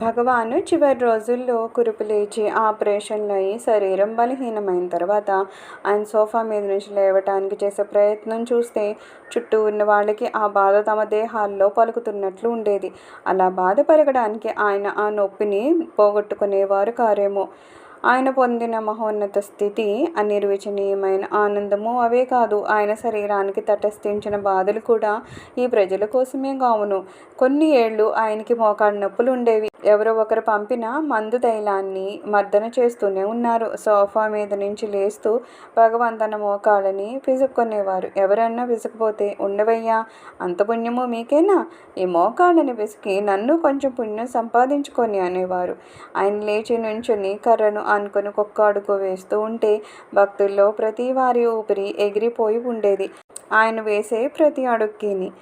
భగవాను చివరి రోజుల్లో కురుపు లేచి ఆపరేషన్లు అయ్యి శరీరం బలహీనమైన తర్వాత ఆయన సోఫా మీద నుంచి లేవటానికి చేసే ప్రయత్నం చూస్తే చుట్టూ ఉన్న వాళ్ళకి ఆ బాధ తమ దేహాల్లో పలుకుతున్నట్లు ఉండేది. అలా బాధ పెరగడానికి ఆయన ఆ నొప్పిని పోగొట్టుకునేవారు కారేమో. ఆయన పొందిన మహోన్నత స్థితి అనిర్వచనీయమైన ఆనందము అవే కాదు. ఆయన శరీరానికి తటస్థించిన బాధలు కూడా ఈ ప్రజల కోసమే కావును కొన్ని ఏళ్ళు ఆయనకి మోకాళ్ళ నొప్పులు ఉండేవి. ఎవరో ఒకరు పంపిన మందు తైలాన్ని మర్దన చేస్తూనే ఉన్నారు. సోఫా మీద నుంచి లేస్తూ భగవంతన మోకాళ్ళని పిసుక్కునేవారు ఎవరన్నా పిసుకుపోతే ఉండవయ్యా అంత పుణ్యము మీకేనా? ఈ మోకాళ్ళని పిసికి నన్ను కొంచెం పుణ్యం సంపాదించుకొని అనేవారు. ఆయన లేచి నుంచుని కర్రను అనుకుని కుక్క అడుగు వేస్తూ ఉంటే భక్తుల్లో ప్రతి వారి ఊపిరి ఎగిరిపోయి ఉండేది. ఆయన వేసే ప్రతి అడుక్కిని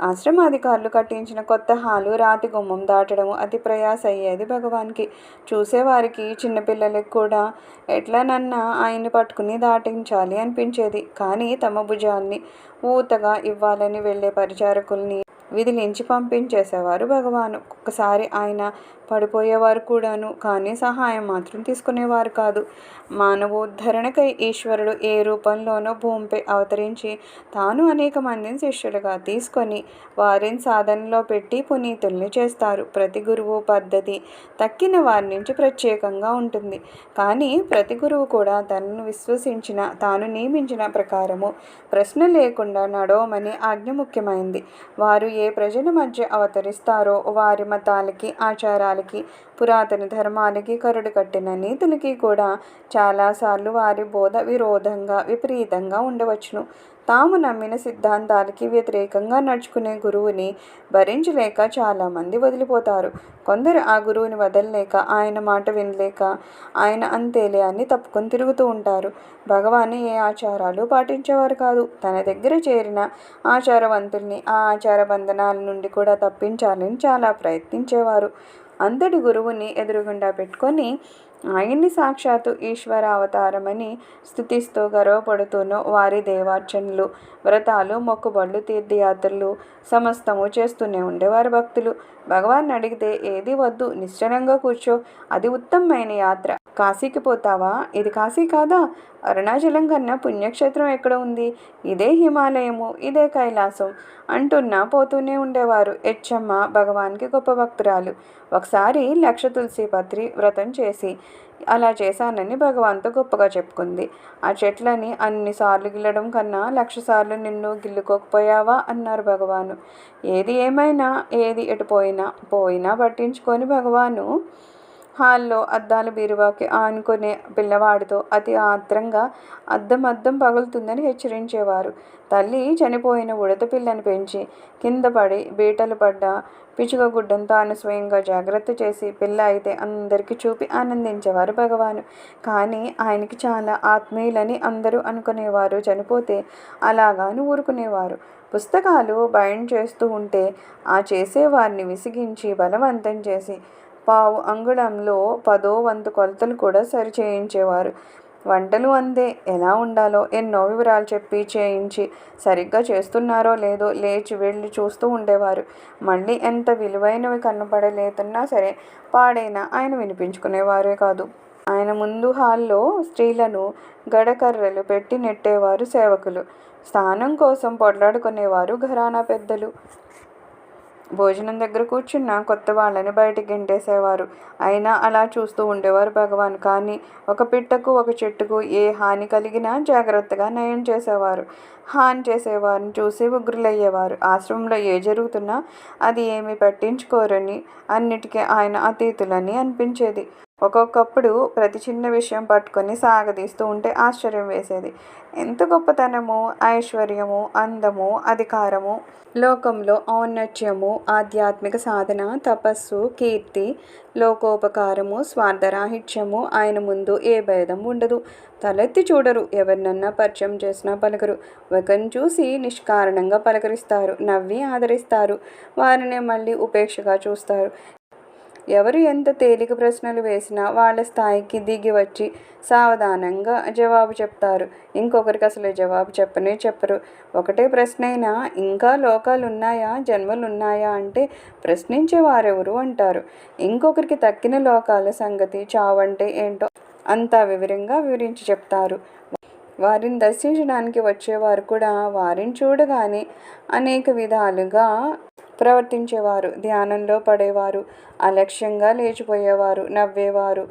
ఆశ్రమాధికారులు కట్టించిన కొత్త హాలు రాతి గుమ్మం దాటడం అతి ప్రయాస అయ్యేది భగవాన్కి. చూసేవారికి చిన్నపిల్లలకు కూడా ఎట్లనన్నా ఆయన్ని పట్టుకుని దాటించాలి అనిపించేది. కానీ తమ భుజాన్ని ఊతగా ఇవ్వాలని వెళ్ళే పరిచారకుల్ని విధిలించి పంపించేసేవారు భగవాను. ఒకసారి ఆయన పడిపోయేవారు కూడాను కానీ సహాయం మాత్రం తీసుకునేవారు కాదు. మానవోద్ధరణకై ఈశ్వరుడు ఏ రూపంలోనో భూమిపై అవతరించి తాను అనేక మందిని శిష్యులుగా తీసుకొని వారిని సాధనలో పెట్టి పునీతుల్ని చేస్తారు. ప్రతి గురువు పద్ధతి తక్కిన వారి నుంచి ప్రత్యేకంగా ఉంటుంది. కానీ ప్రతి గురువు కూడా తనను విశ్వసించిన తాను నియమించిన ప్రకారము ప్రశ్న లేకుండా నడవమని ఆజ్ఞ ముఖ్యమైంది. వారు ఏ ప్రజల మధ్య అవతరిస్తారో వారి మతాలకి ఆచారాలు ఆచారాలకి పురాతన ధర్మాలకి కరుడు కట్టిన నీతులకి కూడా చాలాసార్లు వారి బోధ విరోధంగా విపరీతంగా ఉండవచ్చును. తాము నమ్మిన సిద్ధాంతాలకి వ్యతిరేకంగా నడుచుకునే గురువుని భరించలేక చాలామంది వదిలిపోతారు. కొందరు ఆ గురువుని వదలలేక ఆయన మాట వినలేక ఆయన అంతేలే అని తప్పుకొని తిరుగుతూ ఉంటారు. భగవాన్ ఏ ఆచారాలు పాటించేవారు కాదు. తన దగ్గర చేరిన ఆచారవంతుల్ని ఆ ఆచార బంధనాల నుండి కూడా తప్పించాలని చాలా ప్రయత్నించేవారు. అంతటి గురువుని ఎదురుగుండా పెట్టుకొని ఆయన్ని సాక్షాత్తు ఈశ్వర అవతారమని స్థుతిస్తూ గర్వపడుతూనో వారి దేవార్చనలు వ్రతాలు మొక్కుబళ్ళు తీర్థయాత్రలు సమస్తము చేస్తూనే ఉండేవారు భక్తులు. భగవాన్ అడిగితే ఏది వద్దు నిశ్చలంగా కూర్చో అది ఉత్తమమైన యాత్ర. కాశీకి పోతావా? ఇది కాశీ కాదా? అరుణాచలం కన్నా పుణ్యక్షేత్రం ఎక్కడ ఉంది? ఇదే హిమాలయము ఇదే కైలాసం అంటున్నా పోతూనే ఉండేవారు ఎచ్చమ్మ భగవాన్కి గొప్ప భక్తురాలు. ఒకసారి లక్ష తులసి పత్రి వ్రతం చేసి అలా చేశానని భగవాన్తో గొప్పగా చెప్పుకుంది. ఆ చెట్లని అన్నిసార్లు గిల్లడం కన్నా లక్షసార్లు నిన్ను గిల్లుకోకపోయావా? అన్నారు భగవాను. ఏది ఏమైనా ఏది ఎటు పోయినా పోయినా పట్టించుకొని భగవాను హాల్లో అద్దాల బీరువాకి ఆనుకునే పిల్లవాడితో అతి ఆత్రంగా అద్దం అద్దం పగులుతుందని హెచ్చరించేవారు. తల్లి చనిపోయిన ఉడత పిల్లని పెంచి కింద పడి బీటలు పడ్డ పిచుక గుడ్డను తాను స్వయంగా జాగ్రత్త చేసి పిల్ల అయితే అందరికీ చూపి ఆనందించేవారు భగవాను. కానీ ఆయనకి చాలా ఆత్మీయులని అందరూ అనుకునేవారు. చనిపోతే అలాగాను ఊరుకునేవారు. పుస్తకాలు బైండ్ చేస్తూ ఉంటే ఆ చేసేవారిని విసిగించి బలవంతం చేసి పావు అంగుళంలో పదో వంతు కొలతలు కూడా సరి చేయించేవారు. వంటలు అందే ఎలా ఉండాలో ఎన్నో వివరాలు చెప్పి చేయించి సరిగ్గా చేస్తున్నారో లేదో లేచి వెళ్ళి చూస్తూ ఉండేవారు. మళ్ళీ ఎంత విలువైనవి కనపడలేదన్నా సరే పాడైనా ఆయన వినిపించుకునేవారే కాదు. ఆయన ముందు హాల్లో స్త్రీలను గడకర్రలు పెట్టి నెట్టేవారు సేవకులు. స్థానం కోసం పొట్లాడుకునేవారు ఘరానా పెద్దలు. భోజనం దగ్గర కూర్చున్న కొత్త వాళ్ళని బయటికి గెంటేసేవారు. అయినా అలా చూస్తూ ఉండేవారు భగవాన్. కానీ ఒక పిట్టకు ఒక చెట్టుకు ఏ హాని కలిగినా జాగ్రత్తగా నయం చేసేవారు. హాని చేసేవారిని చూసి ఉగ్రులయ్యేవారు. ఆశ్రమంలో ఏ జరుగుతున్నా అది ఏమి పట్టించుకోరని అన్నిటికీ ఆయన అతీతులని అనిపించేది. ఒక్కొక్కప్పుడు ప్రతి చిన్న విషయం పట్టుకొని సాగదీస్తూ ఉంటే ఆశ్చర్యం వేసేది. ఎంత గొప్పతనము ఐశ్వర్యము అందము అధికారము లోకంలో ఔన్నత్యము ఆధ్యాత్మిక సాధన తపస్సు కీర్తి లోకోపకారము స్వార్థరాహిత్యము ఆయన ముందు ఏ భేదం ఉండదు. తలెత్తి చూడరు ఎవరినన్నా పరిచయం చేసినా పలకరు. ఒకరిని చూసి నిష్కారణంగా పలకరిస్తారు నవ్వి ఆదరిస్తారు. వారిని మళ్ళీ ఉపేక్షగా చూస్తారు. ఎవరు ఎంత తేలిక ప్రశ్నలు వేసినా వాళ్ళ స్థాయికి దిగి వచ్చి సావధానంగా జవాబు చెప్తారు. ఇంకొకరికి అసలు జవాబు చెప్పనే చెప్పరు. ఒకటే ప్రశ్న అయినా ఇంకా లోకాలు ఉన్నాయా జన్మలు ఉన్నాయా అంటే ప్రశ్నించే వారెవరు అంటారు. ఇంకొకరికి తక్కిన లోకాల సంగతి చావంటే ఏంటో అంతా వివరంగా వివరించి చెప్తారు. వారిని దర్శించడానికి వచ్చేవారు కూడా వారిని చూడగానే అనేక విధాలుగా ప్రవర్తించేవారు ధ్యానంలో పడేవారు అలక్ష్యంగా లేచిపోయేవారు నవ్వేవారు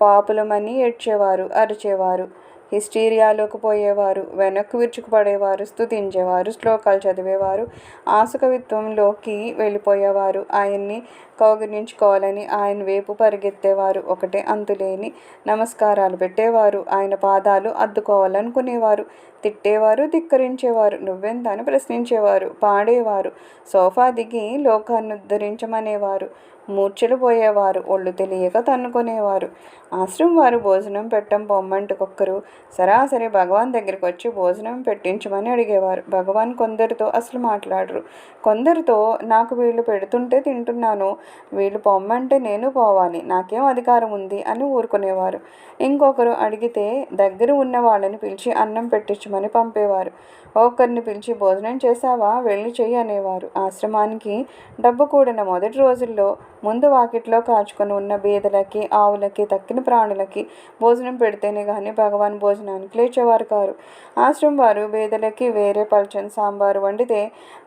పాపులమని ఏడ్చేవారు అరిచేవారు హిస్టీరియాలోకి పోయేవారు వెనక్కు విరుచుకుపడేవారు స్థుతించేవారు శ్లోకాలు చదివేవారు ఆసుకవిత్వంలోకి వెళ్ళిపోయేవారు. ఆయన్ని కౌగిలించుకోవాలని ఆయన వైపు పరిగెత్తేవారు. ఒకటే అంతులేని నమస్కారాలు పెట్టేవారు. ఆయన పాదాలు అద్దుకోవాలనుకునేవారు. తిట్టేవారు ధిక్కరించేవారు నువ్వెంత అని ప్రశ్నించేవారు. పాడేవారు. సోఫా దిగి లోకాన్ని ఉద్ధరించమనేవారు. మూర్ఛలు పోయేవారు. ఒళ్ళు తెలియక తన్నుకునేవారు. ఆశ్రమం వారు భోజనం పెట్టం పొమ్మంటికొక్కరు సరాసరి భగవాన్ దగ్గరికి వచ్చి భోజనం పెట్టించమని అడిగేవారు. భగవాన్ కొందరితో అసలు మాట్లాడరు. కొందరితో నాకు వీళ్ళు పెడుతుంటే తింటున్నాను. వీళ్ళు పొమ్మంటే నేను పోవాలి నాకేం అధికారం ఉంది అని ఊరుకునేవారు. ఇంకొకరు అడిగితే దగ్గర ఉన్న వాళ్ళని పిలిచి అన్నం పెట్టించమని పంపేవారు. ఒకరిని పిలిచి భోజనం చేశావా? వెళ్ళి చెయ్యి అనేవారు. ఆశ్రమానికి డబ్బు కూడిన మొదటి రోజుల్లో ముందు వాకిట్లో కాచుకొని ఉన్న బీదలకి ఆవులకి తక్కిన ప్రాణులకి భోజనం పెడితేనే కానీ భగవాన్ భోజనానికి లేచేవారు కారు. ఆశ్రమం వారు బీదలకి వేరే పల్చన్ సాంబారు వండితే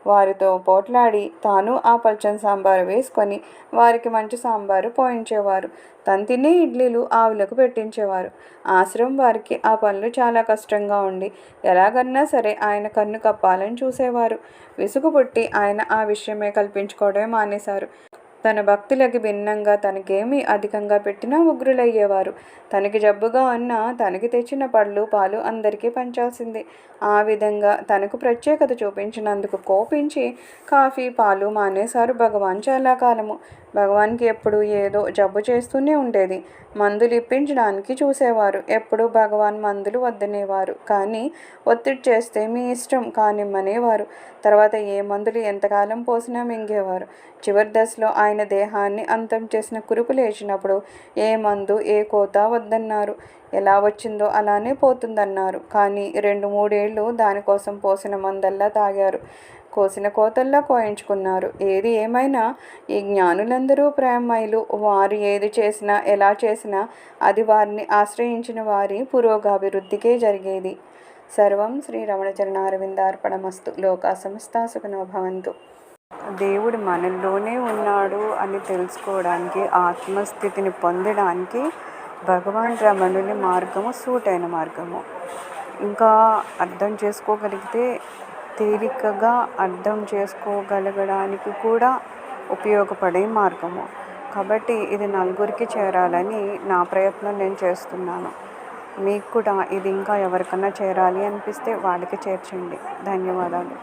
వారితో పోట్లాడి తాను ఆ పల్చన్ సాంబారు వేసుకొని వారికి మంచి సాంబారు పోయించేవారు. తను తినే ఇడ్లీలు ఆవులకు పెట్టించేవారు. ఆశ్రమం వారికి ఆ పనులు చాలా కష్టంగా ఉండి ఎలాగన్నా సరే ఆయన కన్ను కప్పాలని చూసేవారు. విసుగు పుట్టి ఆయన ఆ విషయమే కల్పించుకోవడమే మానేశారు. తన భక్తులకి భిన్నంగా తనకేమి అధికంగా పెట్టినా ఉగ్రులయ్యేవారు. తనకి జబ్బుగా ఉన్న తనకి తెచ్చిన పళ్ళు పాలు అందరికీ పంచాల్సిందే. ఆ విధంగా తనకు ప్రత్యేకత చూపించినందుకు కోపించి కాఫీ పాలు మానేశారు భగవాన్ చాలా కాలము భగవాన్కి ఎప్పుడు ఏదో జబ్బు చేస్తూనే ఉండేది. మందులు ఇప్పించడానికి చూసేవారు. ఎప్పుడు భగవాన్ మందులు వద్దనేవారు. కానీ ఒత్తిడి చేస్తే మీ ఇష్టం కానిమ్మనేవారు. తర్వాత ఏ మందులు ఎంతకాలం పోసినా మింగేవారు. చివరి దశలో ఆయన ఆయన దేహాన్ని అంతం చేసిన కురుపు లేచినప్పుడు ఏ మందు ఏ కోత వద్దన్నారు. ఎలా వచ్చిందో అలానే పోతుందన్నారు. కానీ రెండు మూడేళ్ళు దానికోసం పోసిన మందల్లా తాగారు. కోసిన కోతల్లా కోయించుకున్నారు. ఏది ఏమైనా ఈ జ్ఞానులందరూ ప్రేమయులు వారు ఏది చేసినా ఎలా చేసినా అది వారిని ఆశ్రయించిన వారి పురోగాభివృద్ధికే జరిగేది. సర్వం శ్రీ రమణచరణ అరవిందార్పణమస్తు లోకా సమస్త సుఖనో భవంతు. దేవుడు మనలోనే ఉన్నాడు అని తెలుసుకోవడానికి ఆత్మస్థితిని పొందడానికి భగవాన్ రమణుని మార్గము సూటైన మార్గము. ఇంకా అర్థం చేసుకోగలిగితే తేలికగా అర్థం చేసుకోగలగడానికి కూడా ఉపయోగపడే మార్గము. కాబట్టి ఇది నలుగురికి చేరాలని నా ప్రయత్నం నేను చేస్తున్నాను. మీకు కూడా ఇది ఇంకా ఎవరికన్నా చేరాలి అనిపిస్తే వాళ్ళకి చేర్చండి. ధన్యవాదాలు.